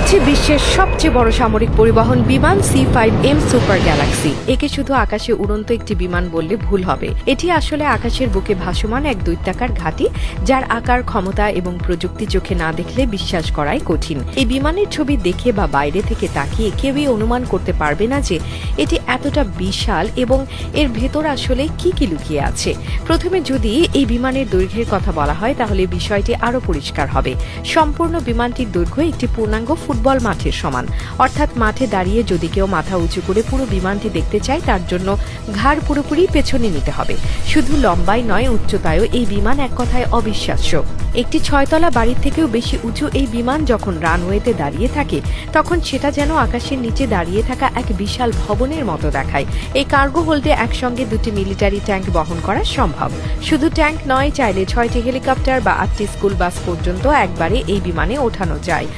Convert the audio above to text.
হচ্ছে বিশ্বের সবচেয়ে বড় সামরিক পরিবহন বিমান C five M Super Galaxy একে শুধু আকাশে উড়ন্ত একটি বিমান বললে ভুল হবে। এটি আসলে আকাশের বুকে ভাসমান এক দৈত্যাকার ঘাঁটি, যার আকার, ক্ষমতা এবং প্রযুক্তি চোখে না দেখলে বিশ্বাস করাই কঠিন। এই বিমানের ছবি দেখে বা বাইরে থেকে তাকিয়ে কেউই অনুমান করতে পারবে না যে এটি এতটা বিশাল এবং এর ভেতর আসলে কি কি লুকিয়ে আছে। প্রথমে যদি এই বিমানের দৈর্ঘ্যের কথা বলা হয়, তাহলে বিষয়টি আরও পরিষ্কার হবে। সম্পূর্ণ বিমানটির দৈর্ঘ্য একটি পূর্ণাঙ্গ ফুটবল মাঠের সমান। অর্থাৎ মাঠে দাঁড়িয়ে যদি কেউ মাথা উঁচু করে পুরো বিমানটি দেখতে চায়, তার জন্য ঘাড় পুরোপুরি পেছনে নিতে হবে। শুধু লম্বাই নয়, উচ্চতায়ও এই বিমান এক কথায় অবিশ্বাস্য। একটি ছয়তলা বাড়ির থেকেও বেশি উঁচু এই বিমান যখন রানওয়েতে দাঁড়িয়ে থাকে, তখন সেটা যেন আকাশের নিচে দাঁড়িয়ে থাকা এক বিশাল ভবনের মতো দেখায়। এই কার্গো হোল্ডে একসঙ্গে দুটি মিলিটারি ট্যাঙ্ক বহন করা সম্ভব। শুধু ট্যাঙ্ক নয়, চাইলে ছয়টি হেলিকপ্টার বা আটটি স্কুল বাস পর্যন্ত একবারে এই বিমানে ওঠানো যায়।